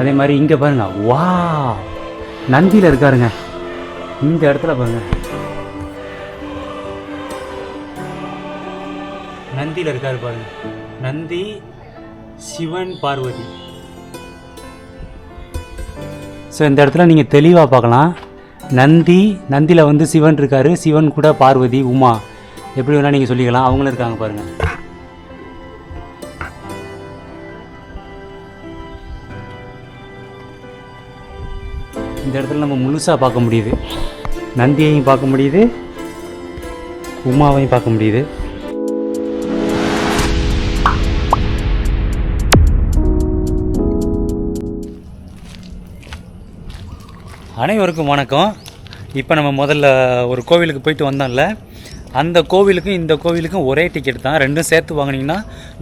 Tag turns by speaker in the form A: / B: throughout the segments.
A: அதே மாதிரி இங்கே பாருங்கள் வா நந்தியில் இருக்காருங்க. இந்த இடத்துல பாருங்க. நந்தியில் இருக்காரு பாருங்க. நந்தி சிவன் பார்வதி. ஸோ இந்த இடத்துல நீங்கள் தெளிவாக பார்க்கலாம். நந்தி நந்தியில் வந்து சிவன் இருக்காரு. சிவன் கூட பார்வதி உமா. எப்படி வேணால் நீங்கள் சொல்லிக்கலாம். அவங்களும் இருக்காங்க பாருங்கள் இந்த இடத்துல நம்ம முழுசாக பார்க்க முடியுது. நந்தியையும் பார்க்க முடியுது. உமாவையும் பார்க்க முடியுது. அனைவருக்கும் வணக்கம். இப்போ நம்ம முதல்ல ஒரு கோவிலுக்கு போயிட்டு வந்தோம்ல. அந்த கோவிலுக்கும் இந்த கோவிலுக்கும் ஒரே டிக்கெட் தான். ரெண்டும் சேர்த்து வாங்கினீங்கன்னா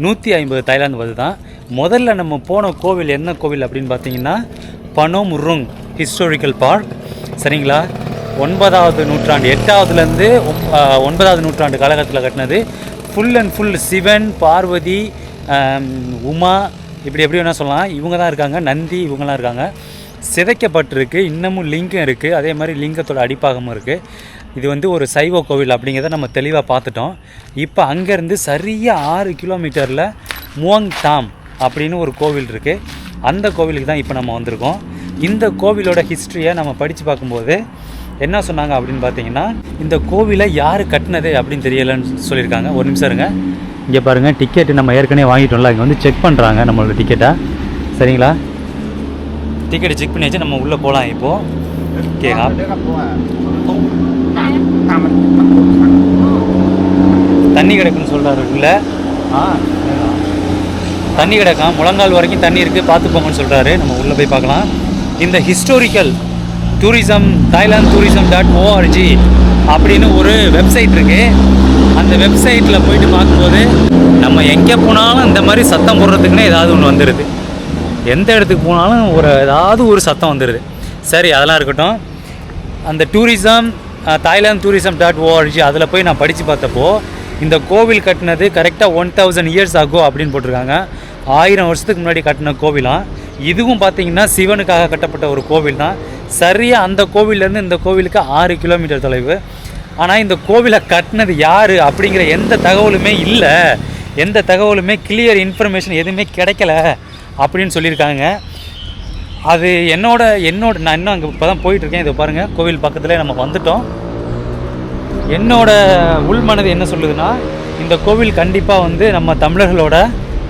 A: நூற்றி ஐம்பது தாய்லாந்து வருது தான் முதல்ல நம்ம போன கோவில் என்ன கோவில் அப்படின்னு பார்த்தீங்கன்னா பனோமுருங். ஹிஸ்டோரிக்கல் பார்க் சரிங்களா? ஒன்பதாவது நூற்றாண்டு எட்டாவதுலேருந்து ஒன்பதாவது நூற்றாண்டு காலகட்டத்தில் கட்டினது. Full and full Sivan Parvati Uma இப்படி எப்படி வேணால் சொல்லலாம். இவங்க தான் இருக்காங்க. நந்தி இவங்கெல்லாம் இருக்காங்க. சிதைக்கப்பட்டிருக்கு. இன்னமும் லிங்கம் இருக்குது அதே மாதிரி லிங்கத்தோட அடிப்பாகமும் இருக்குது இது வந்து ஒரு சைவ கோவில் அப்படிங்கிறத நம்ம தெளிவாக பார்த்துட்டோம். இப்போ அங்கேருந்து சரியாக ஆறு கிலோமீட்டரில் முவங் தாம் அப்படின்னு ஒரு கோவில் இருக்குது அந்த கோவிலுக்கு தான் இப்போ நம்ம வந்திருக்கோம். இந்த கோவிலோட ஹிஸ்ட்ரியை நம்ம படித்து பார்க்கும்போது என்ன சொன்னாங்க அப்படின்னு பார்த்தீங்கன்னா இந்த கோவிலை யார் கட்டினது அப்படின்னு தெரியலைன்னு சொல்லியிருக்காங்க. ஒரு நிமிஷம் இருங்க. இங்கே பாருங்கள் டிக்கெட்டு நம்ம ஏற்கனவே வாங்கிட்டோம்ல இங்கே வந்து செக் பண்ணுறாங்க நம்மளோட டிக்கெட்டை சரிங்களா? டிக்கெட் செக் பண்ணியாச்சு நம்ம உள்ளே போகலாம் இப்போது ஓகேங்களா தண்ணி கிடக்குன்னு சொல்கிறாரு உள்ள. ஆ தண்ணி கிடக்கான் முழங்கால் வரைக்கும் தண்ணி இருக்குது பார்த்துப்போங்கன்னு சொல்கிறாரு நம்ம உள்ளே போய் பார்க்கலாம். இந்த historical tourism Thailand tourism dot ORG அப்படின்னு ஒரு வெப்சைட் இருக்குது அந்த வெப்சைட்டில் போயிட்டு பார்க்கும்போது நம்ம எங்கே போனாலும் இந்த மாதிரி சத்தம் போடுறதுக்குன்னே ஏதாவது ஒன்று வந்துடுது எந்த இடத்துக்கு போனாலும் ஒரு ஏதாவது ஒரு சத்தம் வந்துடுது சரி அதெல்லாம் இருக்கட்டும். அந்த tourism Thailand tourism dot O R G அதில் போய் நான் படித்து பார்த்தப்போ இந்த கோவில் கட்டினது கரெக்டாக ஒன் தௌசண்ட் இயர்ஸ் ஆகும் அப்படின்னு போட்டிருக்காங்க. ஆயிரம் வருஷத்துக்கு முன்னாடி கட்டின கோவிலாம் இதுவும் பார்த்தீங்கன்னா சிவனுக்காக கட்டப்பட்ட ஒரு கோவில் தான். சரியாக அந்த கோவிலேருந்து இந்த கோவிலுக்கு ஆறு கிலோமீட்டர் தொலைவு. ஆனால் இந்த கோவிலை கட்டினது யார் அப்படிங்கிற எந்த தகவலுமே இல்லை. எந்த தகவலுமே கிளியர் இன்ஃபர்மேஷன் எதுவுமே கிடைக்கல அப்படின்னு சொல்லியிருக்காங்க. அது என்னோட என்னோட நான் இன்னும் அங்கே இப்போ தான் போயிட்டுருக்கேன். இதை பாருங்கள் கோவில் பக்கத்தில் நம்ம வந்துட்டோம். என்னோட உள்மனது என்ன சொல்லுதுன்னா இந்த கோவில் கண்டிப்பாக வந்து நம்ம தமிழர்களோட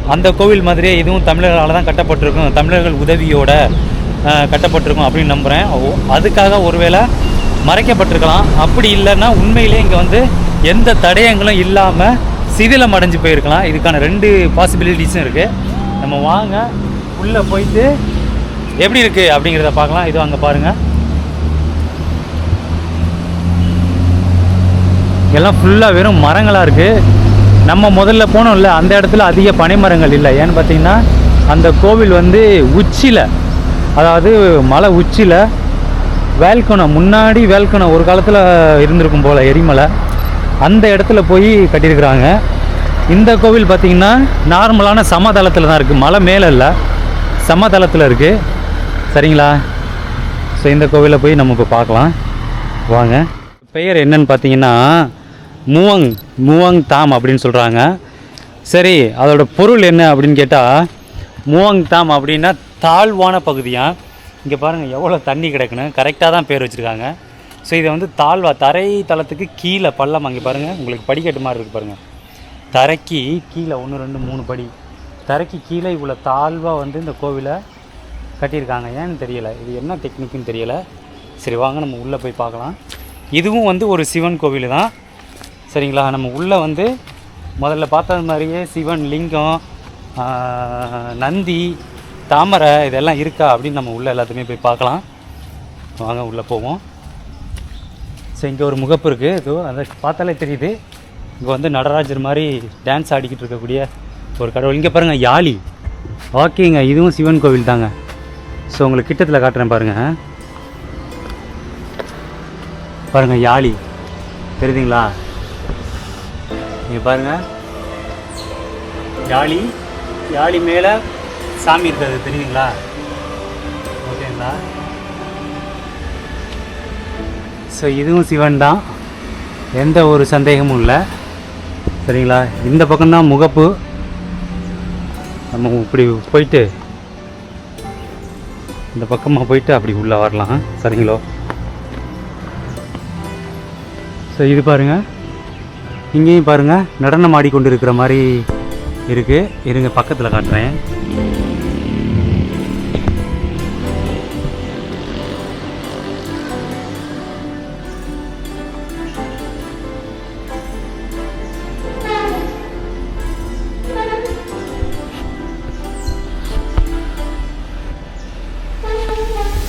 A: அந்த கோவில் மாதிரியே இதுவும் தமிழர்களால் தான் கட்டப்பட்டிருக்கும். தமிழர்கள் உதவியோட கட்டப்பட்டிருக்கும் அப்படின்னு நம்புகிறேன் ஓ- அதுக்காக ஒருவேளை மறைக்கப்பட்டிருக்கலாம். அப்படி இல்லைன்னா உண்மையிலே இங்கே வந்து எந்த தடயங்களும் இல்லாமல் சிதிலம் அடைஞ்சு போயிருக்கலாம். இதுக்கான ரெண்டு பாசிபிலிட்டிஸும் இருக்குது நம்ம வாங்க உள்ளே போயிட்டு எப்படி இருக்குது அப்படிங்கிறத பார்க்கலாம். இது அங்கே பாருங்கள் எல்லாம் ஃபுல்லாக வெறும் மரங்களாக இருக்குது நம்ம முதல்ல போனோம்ல அந்த இடத்துல அதிக பனைமரங்கள் இல்லை. ஏன்னு பார்த்தீங்கன்னா அந்த கோவில் வந்து உச்சியில் அதாவது மலை உச்சியில் வேல்கணம் முன்னாடி வேல்கணம் ஒரு காலத்தில் இருந்திருக்கும் போல் எரிமலை. அந்த இடத்துல போய் கட்டியிருக்கிறாங்க. இந்த கோவில் பார்த்திங்கன்னா நார்மலான சமதளத்தில் தான் இருக்குது மலை மேலே இல்லை சமதளத்தில் இருக்குது சரிங்களா? ஸோ இந்த கோவிலை போய் நம்ம இப்போ பார்க்கலாம். வாங்க. பெயர் என்னன்னு பார்த்தீங்கன்னா மூவங் மூவங் தாம் அப்படின்னு சொல்கிறாங்க சரி அதோட பொருள் என்ன அப்படின்னு கேட்டால் மூவங் தாம் அப்படின்னா தாழ்வான பகுதியாக இங்கே பாருங்கள் எவ்வளோ தண்ணி கிடக்குன்னு கரெக்டாக தான் பேர் வச்சுருக்காங்க. ஸோ இதை வந்து தாழ்வா தரை தளத்துக்கு கீழே பள்ளம் அங்கே பாருங்கள் உங்களுக்கு படிக்கட்டு மாதிரி இருக்குது பாருங்கள் தரைக்கு கீழே ஒன்று ரெண்டு மூணு படி. தரைக்கு கீழே இவ்வளோ தாழ்வாக வந்து இந்த கோவிலை கட்டியிருக்காங்க. ஏன்னு தெரியலை இது என்ன டெக்னிக்குன்னு தெரியலை. சரி வாங்க நம்ம உள்ளே போய் பார்க்கலாம். இதுவும் வந்து ஒரு சிவன் கோவில் தான் சரிங்களா? நம்ம உள்ளே வந்து முதல்ல பார்த்தது மாதிரியே சிவன் லிங்கம் நந்தி தாமரை இதெல்லாம் இருக்கா அப்படின்னு நம்ம உள்ளே எல்லாத்தையுமே போய் பார்க்கலாம். வாங்க உள்ளே போவோம். ஸோ இங்கே ஒரு முகப்பு இருக்குது இதோ அதை பார்த்தாலே தெரியுது. இங்கே வந்து நடராஜர் மாதிரி டான்ஸ் ஆடிக்கிட்டு இருக்கக்கூடிய ஒரு கடவுள். இங்கே பாருங்கள் யாழி. ஓகேங்க இதுவும் சிவன் கோவில் தாங்க. ஸோ உங்களுக்கு கிட்டத்தில் காட்டுறேன் பாருங்கள் பாருங்கள் யாழி. தெரியுதுங்களா? நீங்கள் பாருங்கள் யாழி யாழி மேலே சாமி இருக்கிறது தெரியுதுங்களா? ஓகேங்களா? ஸோ இதுவும் சிவன் தான் எந்த ஒரு சந்தேகமும் இல்லை. சரிங்களா? இந்த பக்கம்தான் முகப்பு. நம்ம இப்படி போயிட்டு இந்த பக்கமாக போயிட்டு அப்படி உள்ளே வரலாம். சரிங்களோ? ஸோ இது பாருங்கள் இங்கேயும் பாருங்க நடனம் ஆடிக்கொண்டு இருக்கிற மாதிரி இருக்கு. இருங்க பக்கத்தில் காட்டுறேன்.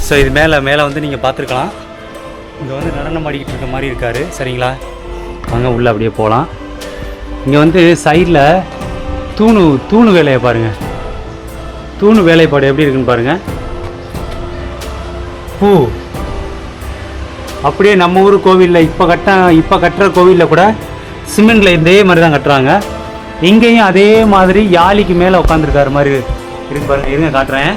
A: ஸோ இது மேலே மேலே வந்து நீங்கள் பார்த்துருக்கலாம். இங்கே வந்து நடனம் ஆடிக்கிட்டு இருக்க மாதிரி இருக்காரு. சரிங்களா? வாங்க உள்ளே அப்படியே போகலாம் இங்கே வந்து சைடில் தூணு தூணு வேலையை பாருங்கள் தூணு வேலைப்பாடு எப்படி இருக்குன்னு பாருங்கள் பூ. அப்படியே நம்ம ஊர் கோவிலில் இப்போ கட்ட இப்போ கட்டுற கோவிலில் கூட சிமெண்டில் இதே மாதிரி தான் கட்டுறாங்க. இங்கேயும் அதே மாதிரி யாழிக்கு மேலே உட்காந்துருக்காரு மாதிரி இருக்கு பாருங்கள் இருங்க காட்டுறேன்.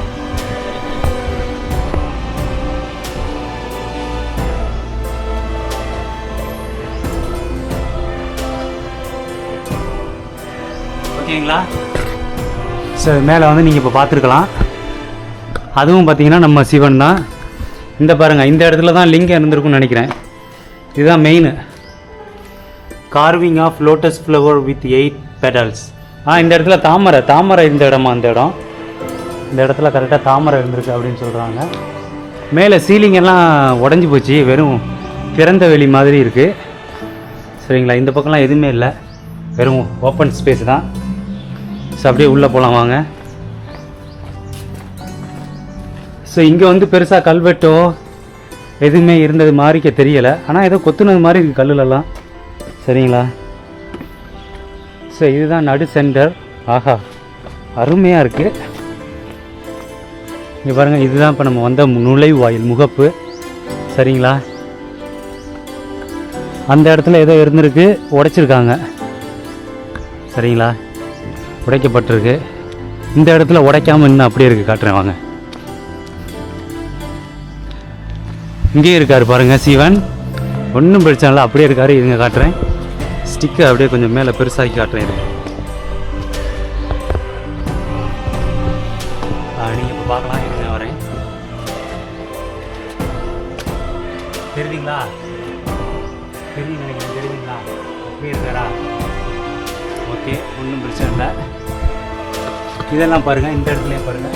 A: ஓகேங்களா சரி மேலே வந்து நீங்கள் இப்போ பார்த்துருக்கலாம் அதுவும் பார்த்தீங்கன்னா நம்ம சிவன் தான். இந்த பாருங்கள் இந்த இடத்துல தான் லிங்கம் இருந்திருக்குன்னு நினைக்கிறேன். இதுதான் main carving of lotus flower with eight petals ah இந்த இடத்துல தாமரை. தாமரை இந்த இடமா அந்த இடம்? இந்த இடத்துல கரெக்டாக தாமரை இருந்திருக்கு அப்படின்னு சொல்கிறாங்க மேலே சீலிங் எல்லாம் உடஞ்சி போச்சு வெறும் திறந்த வெளி மாதிரி இருக்குது சரிங்களா இந்த பக்கம்லாம் எதுவுமே இல்லை. வெறும் ஓப்பன் ஸ்பேஸ் தான். ஸோ அப்படியே உள்ளே போகலாம் வாங்க. ஸோ இங்கே வந்து பெருசாக கல்வெட்டோ எதுவுமே இருந்தது மாதிரிக்க தெரியலை. ஆனால் ஏதோ கொத்துனது மாதிரி இருக்குது கல்லுலலாம். சரிங்களா? ஸோ இதுதான் நடு சென்டர். ஆஹா அருமையாக இருக்குது இங்கே பாருங்கள் இதுதான் இப்போ நம்ம வந்த நுழைவாயில் முகப்பு. சரிங்களா? அந்த இடத்துல ஏதோ இருந்திருக்கு உடைச்சிருக்காங்க. சரிங்களா? உடைக்கப்பட்டிருக்கு. இந்த இடத்துல உடைக்காமல் இன்னும் அப்படியே இருக்குது காட்டுறேன் வாங்க. இங்கேயே இருக்கார் பாருங்கள் சிவன். ஒன்றும் பிரச்சனை இல்லை அப்படியே இருக்காரு இருங்க காட்டுறேன். ஸ்டிக்கை அப்படியே கொஞ்சம் மேலே பெருசாக்கி காட்டுறேன் இது நீங்கள் இப்போ பார்க்கலாம் இருங்க வரேன். தெரியுதுங்களா? தெரியுது நினைக்கிறேன் தெரியுதுங்களா? அப்படியே இருக்காரா? ஓகே ஒன்றும் பிரச்சனை இல்லை. இதெல்லாம் பாருங்கள் இந்த இடத்துலையும் பாருங்கள்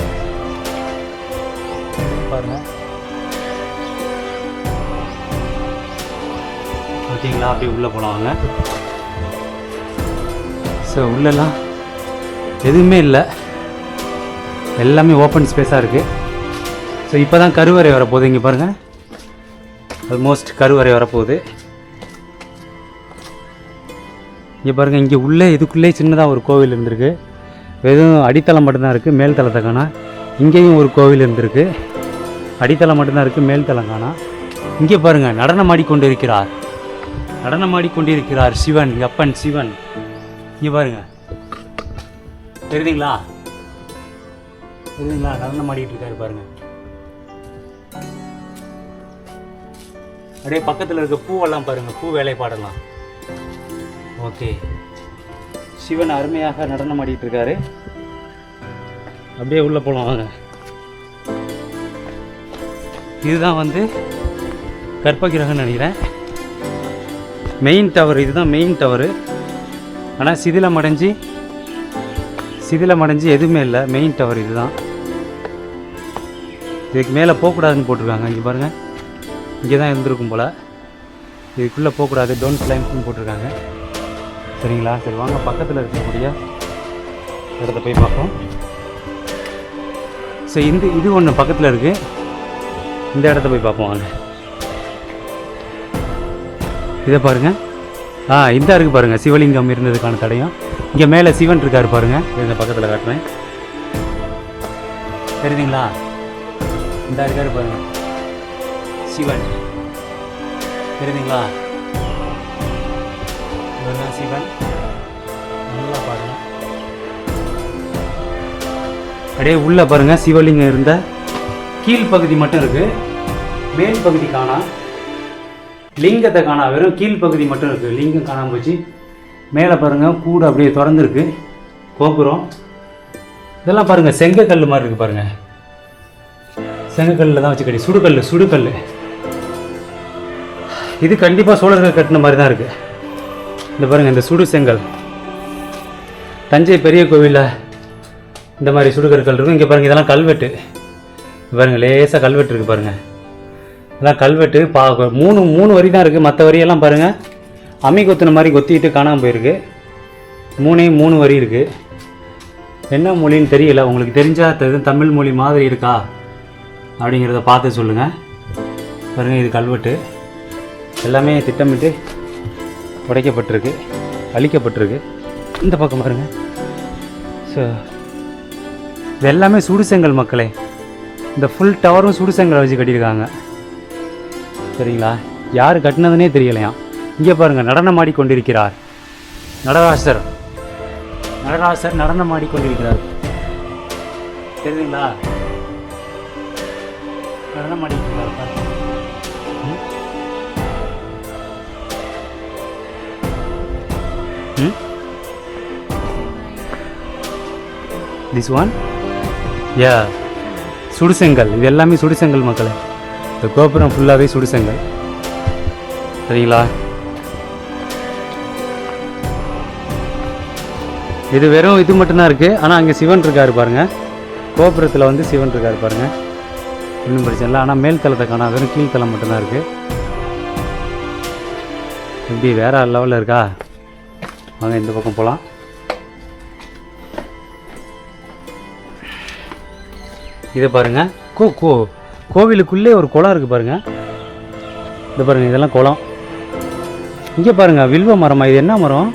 A: பாருங்கள் ஓகேங்களா அப்படியே உள்ளே போகலாம் ஸோ உள்ளெல்லாம் எதுவுமே இல்லை. எல்லாமே ஓப்பன் ஸ்பேஸாக இருக்குது ஸோ இப்போ தான் கருவறை வரப்போகுது இங்கே பாருங்கள் ஆல்மோஸ்ட் கருவறை வரப்போகுது. இங்கே பாருங்கள் இங்கே உள்ளே இதுக்குள்ளே சின்னதாக ஒரு கோவில் இருந்திருக்கு. வெறும் அடித்தளம் மட்டும்தான் இருக்குது மேல் தளத்தை காணா. இங்கேயும் ஒரு கோவில் இருந்திருக்கு. அடித்தளம் மட்டும்தான் இருக்குது மேல் தளம் காணா. இங்கே பாருங்கள் நடனம் ஆடிக்கொண்டு இருக்கிறார் நடனம் ஆடிக்கொண்டிருக்கிறார் சிவன் அப்பன் சிவன். இங்கே பாருங்க. தெரியுதுங்களா? தெரியுதுங்களா? நடனம் ஆடிட்டு இருக்காரு பாருங்க. அப்படியே பக்கத்தில் இருக்க பூவெல்லாம் பாருங்கள் பூ வேலைப்பாடெல்லாம். ஓகே. சிவன் அருமையாக நடனம் ஆடிட்டு இருக்காரு அப்படியே உள்ள போலாம் வாங்க. இதுதான் வந்து கற்பகிரகம்னு நினைக்கிறேன். மெயின் டவர் இதுதான் மெயின் டவரு ஆனால் சிதிலம் அடைஞ்சு சிதிலம் அடைஞ்சு எதுவுமே இல்லை. மெயின் டவர் இதுதான். இதுக்கு மேலே போகக்கூடாதுன்னு போட்டிருக்காங்க. இங்கே பாருங்கள் இங்கே தான் இருந்திருக்கும் போல். இதுக்குள்ளே போகக்கூடாது. டோன்ட் கிளைம்ஸ்னு போட்டிருக்காங்க. சரிங்களா சரி வாங்க பக்கத்தில் இருக்கக்கூடிய இடத்த போய் பார்ப்போம். ஸோ இந்த இது ஒன்று பக்கத்தில் இருக்குது இந்த இடத்த போய் பார்ப்போம் வாங்க. இதை பாருங்க. ஆ இந்த இருக்குது பாருங்கள் சிவலிங்கம் இருந்ததுக்கான தடையும். இங்கே மேலே சிவன் இருக்கார் பாருங்கள் இந்த பக்கத்தில் காட்டுறேன். தெரியுதுங்களா? இந்த இருக்கார் பாருங்கள் சிவன். தெரியுதுங்களா? சிவன். நல்லா பாருங்க. அப்படியே உள்ள பாருங்க சிவலிங்கம் இருந்த கீழ்ப்பகுதி மட்டும் இருக்குது மேல் பகுதி காணா. லிங்கத்தை காணா வெறும் கீழ்ப்பகுதி மட்டும் இருக்குது லிங்கம் காணாம போச்சு. மேலே பாருங்கள் கூடு அப்படியே திறந்துருக்கு. கோபுரம். இதெல்லாம் பாருங்கள் செங்கக்கல் மாதிரி இருக்குது பாருங்கள் செங்கக்கல்லில் தான் வச்சு கட்டி சுடுகல் சுடுகல் இது கண்டிப்பாக சோழர்கள் கட்டின மாதிரி தான் இருக்குது இந்த பாருங்கள் இந்த சுடு செங்கல். தஞ்சை பெரிய கோவிலில் இந்த மாதிரி சுடுகற்கள் இருக்கும். இங்கே பாருங்கள் இதெல்லாம் கல்வெட்டு. பாருங்கள் லேசாக கல்வெட்டு இருக்குது பாருங்கள் இதெல்லாம் கல்வெட்டு பா மூணு மூணு வரி தான் இருக்குது மற்ற வரியெல்லாம் பாருங்கள் அம்மி கொத்துன மாதிரி கொத்திட்டு காணாமல் போயிருக்கு. மூணே மூணு வரி இருக்குது என்ன மொழின்னு தெரியல. உங்களுக்கு தெரிஞ்சால் தெரி- தமிழ் மொழி மாதிரி இருக்கா? அப்படிங்கிறத பார்த்து சொல்லுங்கள் பாருங்கள் இது கல்வெட்டு. எல்லாமே திட்டமிட்டு உடைக்கப்பட்டிருக்கு அழிக்கப்பட்டிருக்கு. இந்த பக்கம் பாருங்க. ஸோ இது எல்லாமே சுடுசெங்கல் மக்களே. இந்த ஃபுல் டவரும் சுடுசெங்கலை வச்சு கட்டியிருக்காங்க. சரிங்களா? யார் கட்டினதுனே தெரியலையா? இங்கே பாருங்க நடனம் ஆடிக்கொண்டிருக்கிறார். நடராசர். நடராசர் நடனம் ஆடிக்கொண்டிருக்கிறார். தெரியுதுங்களா? நடனம் திஸ் ஒன் யா சுடுசெங்கல் இது எல்லாமே சுடுசெங்கல் மக்களை. இந்த கோபுரம் ஃபுல்லாகவே சுடுசெங்கல் சரிங்களா? இது வெறும் இது மட்டும்தான் இருக்குது ஆனால் அங்கே சிவன் இருக்காரு பாருங்க. கோபுரத்தில் வந்து சிவன் இருக்காரு பாருங்க. இன்னும் பிரச்சனை இல்லை ஆனால் மேல் தளத்தை வெறும் கீழ்த்தளம் மட்டும்தான் இருக்குது எப்படி வேற லெவலில் இருக்கா? வாங்க இந்த பக்கம் போகலாம் இதை பாருங்கள் கோ கோ கோவிலுக்குள்ளே ஒரு குளம் இருக்குது பாருங்கள் இதை பாருங்கள் இதெல்லாம் குளம். இங்கே பாருங்க வில்வ மரமா? இது என்ன மரம்?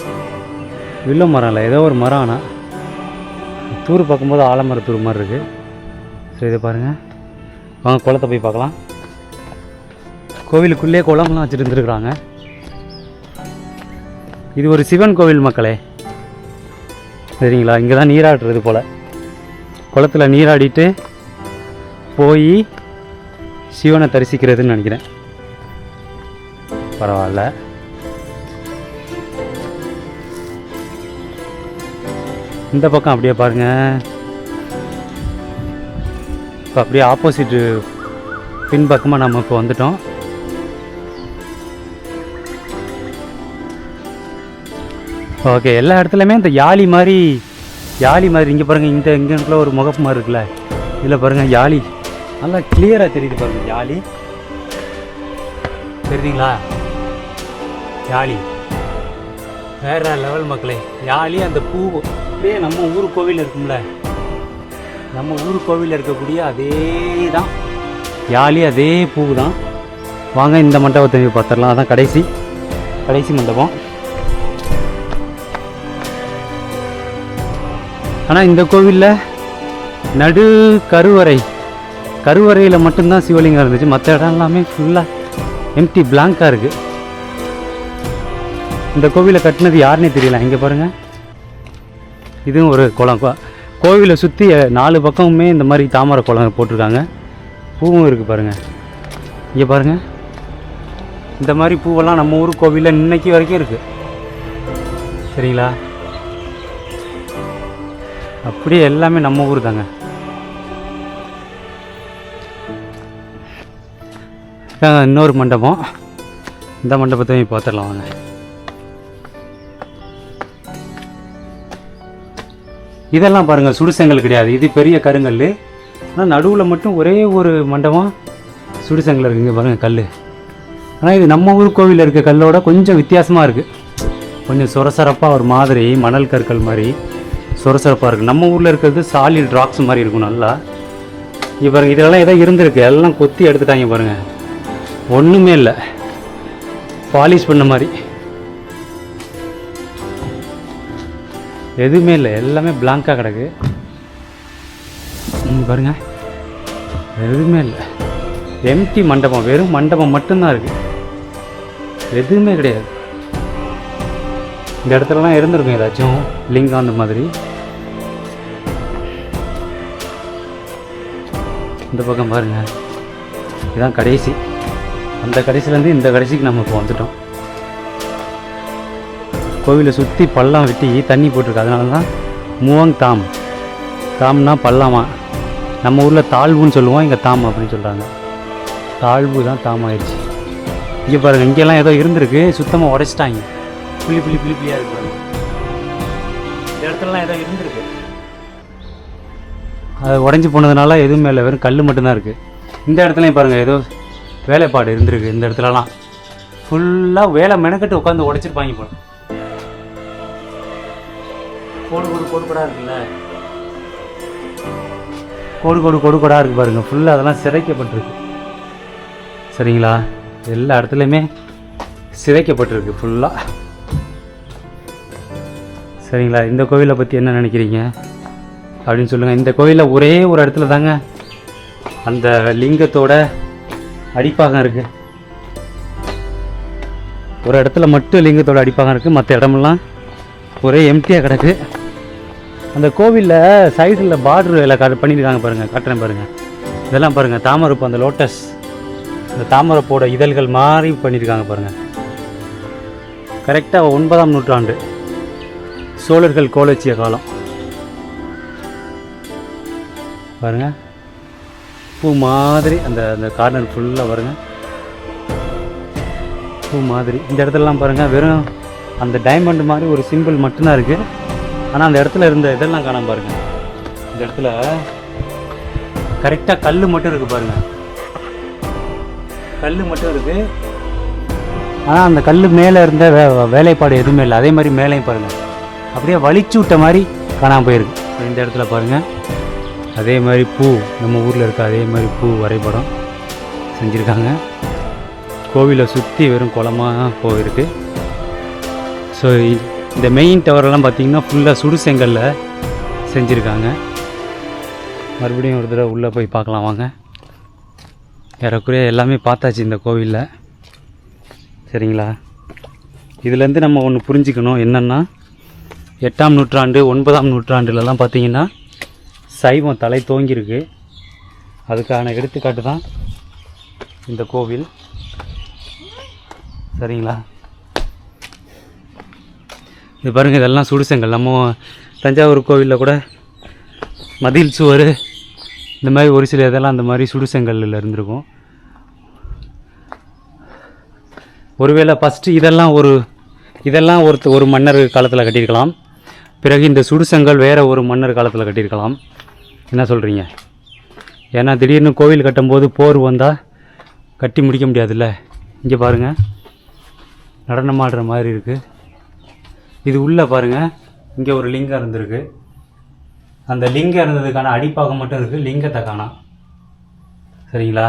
A: வில்வ மரம் இல்லை ஏதோ ஒரு மரம் ஆனால் தூர் பார்க்கும்போது ஆலமரத்தூர் மாதிரி இருக்குது சரி இதை பாருங்கள் வாங்க குளத்தை போய் பார்க்கலாம். கோவிலுக்குள்ளே குளம்லாம் வச்சுட்டு இருந்துருக்குறாங்க. இது ஒரு சிவன் கோவில் மக்களே. சரிங்களா? இங்கே தான் நீராடுறது போல். குளத்துல நீராடிட்டு போய் சிவனை தரிசிக்கிறதுன்னு நினைக்கிறேன். பரவாயில்ல. இந்த பக்கம் அப்படியே பாருங்கள் இப்போ அப்படியே ஆப்போசிட்டு பின்பக்கமாக நம்ம இப்போ வந்துட்டோம். ஓகே எல்லா இடத்துலையுமே இந்த யாழி மாதிரி யாழி மாதிரி இங்கே பாருங்கள் இந்த இங்கேக்குள்ள ஒரு முகப்பு மாதிரி இருக்குல்ல. இதில் பாருங்கள் யாழி நல்லா கிளியராக தெரியுது பாருங்க ஜாலி தெரியுதுங்களா? ஜாலி வேற லெவல் மக்களே ஜாலி அந்த பூ அப்படியே நம்ம ஊர் கோவில் இருக்கும்ல. நம்ம ஊர் கோவிலில் இருக்கக்கூடிய அதே தான். ஜாலி அதே பூ தான். வாங்க இந்த மண்டபத்தை போய் பார்த்துடலாம். அதான் கடைசி கடைசி மண்டபம். ஆனால் இந்த கோவிலில் நடு கருவறை கருவறையில் மட்டும்தான் சிவலிங்கம் இருந்துச்சு. மற்ற இடம் எல்லாமே ஃபுல்லாக எம்டி பிளாங்காக இருக்குது இந்த கோவிலை கட்டினது யாருன்னே தெரியல. இங்கே பாருங்கள் இதுவும் ஒரு குளம். கோவிலை சுற்றி நாலு பக்கமுமே இந்த மாதிரி தாமரை குளம் போட்டிருக்காங்க. பூவும் இருக்குது பாருங்கள் இங்கே பாருங்கள் இந்த மாதிரி பூவெல்லாம் நம்ம ஊர் கோவிலில் இன்னைக்கு வரைக்கும் இருக்குது சரிங்களா? அப்படியே எல்லாமே நம்ம ஊர் தாங்க. இன்னொரு மண்டபம். இந்த மண்டபத்தையும் பார்த்துடலாம் வாங்க. இதெல்லாம் பாருங்கள் சுடுசெங்கல் கிடையாது. இது பெரிய கருங்கல். ஆனால் நடுவில் மட்டும் ஒரே ஒரு மண்டபம். சுடுசெங்கல் இருக்குங்க பாருங்கள் கல் ஆனால் இது நம்ம ஊர் கோவிலில் இருக்க கல்லோட கொஞ்சம் வித்தியாசமாக இருக்குது கொஞ்சம் சொரசரப்பாக ஒரு மாதிரி மணல் கற்கள் மாதிரி சொரசரப்பாக இருக்குது நம்ம ஊரில் இருக்கிறது சாலிட் ராக்ஸ் மாதிரி இருக்கும் நல்லா. இப்போ இதெல்லாம் எதோ இருந்திருக்கு. எல்லாம் கொத்தி எடுத்துட்டாங்க பாருங்கள் ஒன்றுமே இல்லை. பாலிஷ் பண்ண மாதிரி. எதுவுமே இல்லை. எல்லாமே பிளாங்காக கிடக்கு. நீங்கள் பாருங்க. எதுவுமே இல்லை. எம்டி மண்டபம். வெறும் மண்டபம் மட்டும்தான் இருக்குது எதுவுமே கிடையாது. இந்த இடத்துலலாம் இருந்திருக்கும் ஏதாச்சும் லிங்கம் அந்த மாதிரி. இந்த பக்கம் பாருங்கள் இதுதான் கடைசி. அந்த கடைசிலேருந்து இந்த கடைசிக்கு நம்ம இப்போ வந்துட்டோம். கோவிலை சுற்றி பள்ளம் வெட்டி தண்ணி போட்டிருக்கு. அதனால தான் மூவங் தாம். தாம்னா பள்ளமா. நம்ம ஊரில் தாழ்வுன்னு சொல்லுவோம். இங்கே தாம் அப்படின்னு சொல்கிறாங்க தாழ்வு தான் தாம் ஆயிடுச்சு. இங்கே பாருங்கள் இங்கெல்லாம் ஏதோ இருந்திருக்கு. சுத்தமாக உடைச்சிட்டாங்க. புள்ளி புள்ளி புள்ளி புள்ளியாக இருக்கு இந்த இடத்துலலாம் ஏதோ இருந்திருக்கு. அது உடஞ்சி போனதுனால எதுவுமே இல்லை வெறும் கல் மட்டும்தான் இருக்குது இந்த இடத்துலையும் பாருங்கள் ஏதோ வேலைப்பாடு இருந்திருக்கு இந்த இடத்துலலாம். ஃபுல்லாக வேலை மெனக்கட்டு உட்காந்து உடைச்சிருப்பாங்க போல கோடு கோடு கோடு கோடாக இருக்குல்ல? கோடு கோடு கோடு கோடாக இருக்குது பாருங்க. ஃபுல்லாக அதெல்லாம் சிதைக்கப்பட்டிருக்கு. சரிங்களா? எல்லா இடத்துலையுமே சிதைக்கப்பட்டிருக்கு ஃபுல்லாக சரிங்களா? இந்த கோவிலை பற்றி என்ன நினைக்கிறீங்க? அப்படின்னு சொல்லுங்கள் இந்த கோவிலில் ஒரே ஒரு இடத்துல தாங்க அந்த லிங்கத்தோட அடிப்பாகம் இருக்குது ஒரு இடத்துல மட்டும் லிங்கத்தோட அடிப்பாகம் இருக்குது மற்ற இடமெல்லாம் ஒரே எம்டியாக கிடக்கு. அந்த கோவிலில் சைடில் பார்டர் வேலை கட் பண்ணியிருக்காங்க பாருங்கள் கட்டணம் பாருங்கள் இதெல்லாம் பாருங்கள் தாமரைப்பூ அந்த லோட்டஸ் அந்த தாமரைப்பூட இதழ்கள் மாறி பண்ணியிருக்காங்க பாருங்கள் கரெக்டாக ஒன்பதாம் நூற்றாண்டு. சோழர்கள் கோலச்சிய காலம். பாருங்கள் பூ மாதிரி அந்த அந்த கார்னர் ஃபுல்லாக பாருங்க. பூ மாதிரி. இந்த இடத்துலலாம் பாருங்கள் வெறும் அந்த டைமண்ட் மாதிரி ஒரு சிம்பிள் மட்டும்தான் இருக்குது ஆனால் அந்த இடத்துல இருந்த இதெல்லாம் காணாம பாருங்கள் இந்த இடத்துல கரெக்டாக கல் மட்டும் இருக்குது பாருங்கள் கல் மட்டும் இருக்குது ஆனால் அந்த கல் மேலே இருந்த வே வேலைப்பாடு எதுவுமே இல்லை. அதே மாதிரி மேலேயும் பாருங்கள் அப்படியே வலிச்சு விட்ட மாதிரி காணாமல் போயிருக்கு. இந்த இடத்துல பாருங்கள் அதே மாதிரி பூ நம்ம ஊரில் இருக்க அதே மாதிரி பூ வரைபடம் செஞ்சுருக்காங்க. கோவிலை சுற்றி வெறும் குளமாக போயிருக்கு. ஸோ இந்த மெயின் டவரெல்லாம் பார்த்தீங்கன்னா ஃபுல்லாக சுடு செங்கல்ல செஞ்சுருக்காங்க. மறுபடியும் ஒரு தடவை உள்ளே போய் பார்க்கலாம் வாங்க. ஏறக்குறைய எல்லாமே பார்த்தாச்சு இந்த கோவிலில். சரிங்களா? இதுலேருந்து நம்ம ஒன்று புரிஞ்சுக்கணும் என்னென்னா எட்டாம் நூற்றாண்டு ஒன்பதாம் நூற்றாண்டுலலாம் பார்த்திங்கன்னா சைவம் தலை தோங்கியிருக்கு. அதுக்கான எடுத்துக்காட்டு தான் இந்த கோவில். சரிங்களா? இது பாருங்கள் இதெல்லாம் சுடுசங்கள் நம்ம தஞ்சாவூர் கோவிலில் கூட மதில் சுவர் இந்த மாதிரி ஒரு சில இதெல்லாம் அந்த மாதிரி சுடுசெங்கல்லில் இருந்திருக்கும். ஒருவேளை ஃபஸ்ட்டு இதெல்லாம் ஒரு இதெல்லாம் ஒருத்த ஒரு மன்னர் காலத்தில் கட்டியிருக்கலாம். பிறகு இந்த சுடுசங்கள் வேறு ஒரு மன்னர் காலத்தில் கட்டியிருக்கலாம். என்ன சொல்கிறீங்க ஏன்னா திடீர்னு கோவில் கட்டும்போது போர் வந்தால் கட்டி முடிக்க முடியாதுல்ல? இங்கே பாருங்கள் நடனமாடுற மாதிரி இருக்குது இது உள்ளே பாருங்கள் இங்கே ஒரு லிங்கம் இருந்திருக்கு. அந்த லிங்கம் இருந்ததுக்கான அடிப்பாகம் மட்டும் இருக்குது லிங்கத்தை காணாம். சரிங்களா?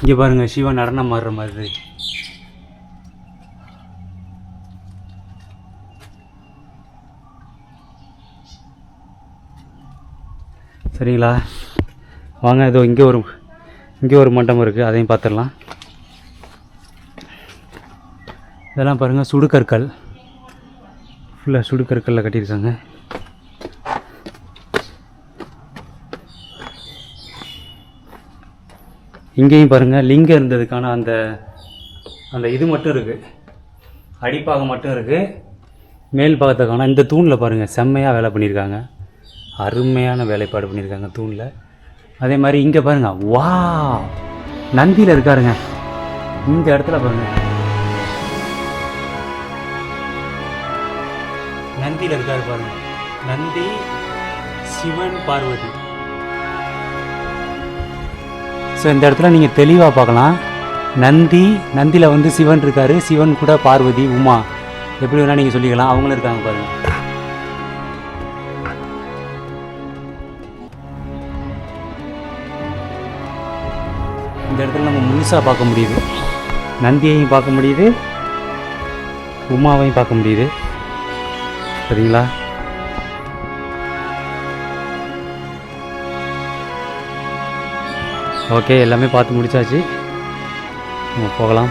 A: இங்கே பாருங்கள் சிவன் நடனம் ஆடுற மாதிரி சரிங்களா? வாங்க இதோ இங்கே ஒரு இங்கே ஒரு மண்டபம் இருக்குது அதையும் பார்த்துடலாம் இதெல்லாம் பாருங்கள் சுடுகற்கள். ஃபுல்லாக சுடுகற்களில் கட்டியிருக்காங்க. இங்கேயும் பாருங்கள் லிங்கம் இருந்ததுக்கான அந்த அந்த இது மட்டும் இருக்குது அடிப்பாகம் மட்டும் இருக்குது மேல் பாகத்தை இந்த தூணில் பாருங்கள் செம்மையாக வேலை பண்ணியிருக்காங்க. அருமையான வேலைப்பாடு பண்ணியிருக்காங்க தூணில். அதே மாதிரி இங்கே பாருங்க. வா நந்தியில் இருக்காருங்க. இந்த இடத்துல பாருங்கள் நந்தியில் இருக்காரு பாருங்க. நந்தி சிவன் பார்வதி. ஸோ இந்த இடத்துல நீங்கள் தெளிவாக பார்க்கலாம். நந்தி நந்தியில் வந்து சிவன் இருக்காரு. சிவன் கூட பார்வதி உமா. எப்படி வேணால் நீங்கள் சொல்லிக்கலாம். அவங்களும் இருக்காங்க பாருங்கள் முழுசாக பார்க்க முடியுது. நந்தியையும் பார்க்க முடியுது. உமாவையும் பார்க்க முடியுது. சரிங்களா? ஓகே எல்லாமே பார்த்து முடிச்சாச்சு. நம்ம போகலாம்.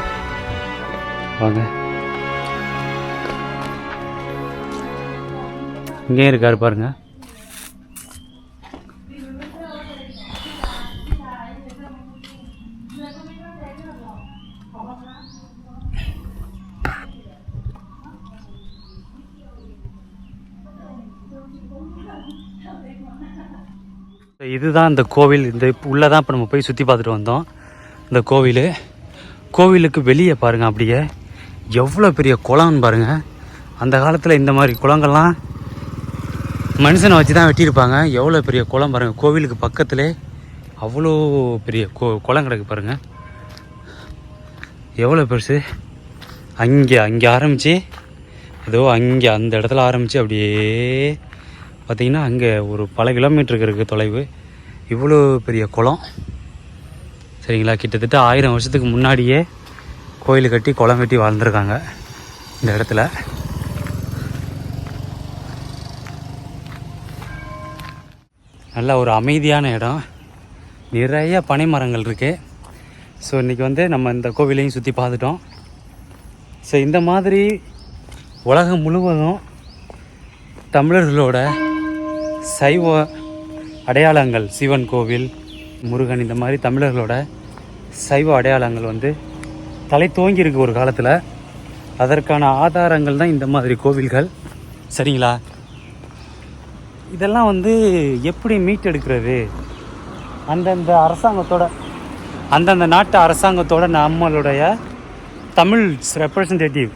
A: வாங்க. இங்கேயும் இருக்காரு பாருங்கள் இதுதான் இந்த கோவில். இந்த உள்ளே தான் இப்போ நம்ம போய் சுற்றி பார்த்துட்டு வந்தோம். இந்த கோவில். கோவிலுக்கு வெளியே பாருங்கள் அப்படியே. எவ்வளோ பெரிய குளம்னு பாருங்கள் அந்த காலத்தில் இந்த மாதிரி குளங்கள்லாம் மனுஷனை வச்சு தான் வெட்டியிருப்பாங்க. எவ்வளோ பெரிய குளம் பாருங்கள் கோவிலுக்கு பக்கத்தில் அவ்வளோ பெரிய கோ குளம் கிடக்கு பாருங்கள் எவ்வளோ பெருசு. அங்கே அங்கே ஆரம்பித்து ஏதோ அங்கே அந்த இடத்துல ஆரம்பித்து அப்படியே பார்த்தீங்கன்னா அங்கே ஒரு பல கிலோமீட்டருக்கு இருக்குது தொலைவு. இவ்வளோ பெரிய குளம். சரிங்களா? கிட்டத்தட்ட ஆயிரம் வருஷத்துக்கு முன்னாடியே கோயில் கட்டி குளம் கட்டி வாழ்ந்துருக்காங்க இந்த இடத்துல. நல்ல ஒரு அமைதியான இடம். நிறைய பனை மரங்கள் இருக்குது ஸோ இன்றைக்கி வந்து நம்ம இந்த கோவிலையும் சுற்றி பார்த்துட்டோம். ஸோ இந்த மாதிரி உலகம் முழுவதும் தமிழர்களோட சைவ அடையாளங்கள் சிவன் கோவில் முருகன் இந்த மாதிரி தமிழர்களோட சைவ அடையாளங்கள் வந்து தலை தோங்கியிருக்கு ஒரு காலத்தில். அதற்கான ஆதாரங்கள் தான் இந்த மாதிரி கோவில்கள். சரிங்களா? இதெல்லாம் வந்து எப்படி மீட்டெடுக்கிறது? அந்தந்த அரசாங்கத்தோட அந்தந்த நாட்டு அரசாங்கத்தோட நம்மளுடைய தமிழ் ரெப்ரசன்டேட்டிவ்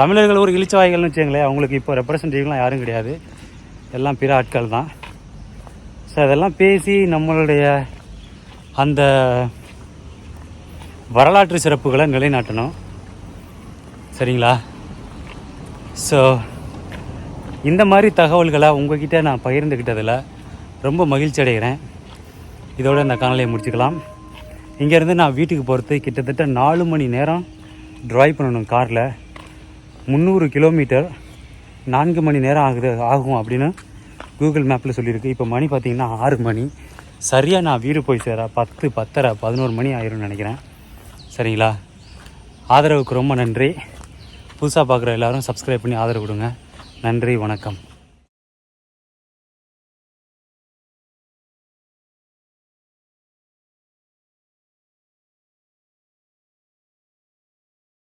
A: தமிழர்கள் ஒரு இழிச்சவாய்கள்னு வச்சுங்களேன் அவங்களுக்கு இப்போ ரெப்ரசன்டேட்டிவ்லாம் யாரும் கிடையாது. எல்லாம் பிற ஆட்கள் தான். ஸோ அதெல்லாம் பேசி நம்மளுடைய அந்த வரலாற்று சிறப்புகளை நிலைநாட்டணும். சரிங்களா? ஸோ இந்த மாதிரி தகவல்களை உங்ககிட்ட நான் பகிர்ந்துக்கிட்டதில் ரொம்ப மகிழ்ச்சி அடைகிறேன். இதோட இந்த காணொலியை முடிச்சுக்கலாம். இங்கேருந்து நான் வீட்டுக்கு போகிறது கிட்டத்தட்ட நாலு மணி நேரம் ட்ரைவ் பண்ணணும் காரில். முந்நூறு கிலோமீட்டர் நான்கு மணி நேரம் ஆகுது ஆகும் அப்படின்னு கூகுள் மேப்பில் சொல்லியிருக்கு. இப்போ மணி பார்த்திங்கன்னா ஆறு மணி. சரியாக நான் வீடு போய் சேர? பத்து பத்தரை பதினோரு மணி ஆயிரும்னு நினைக்கிறேன். சரிங்களா? ஆதரவுக்கு ரொம்ப நன்றி. புதுசாக பார்க்குற எல்லாரும் சப்ஸ்கிரைப் பண்ணி ஆதரவு கொடுங்க. நன்றி வணக்கம்.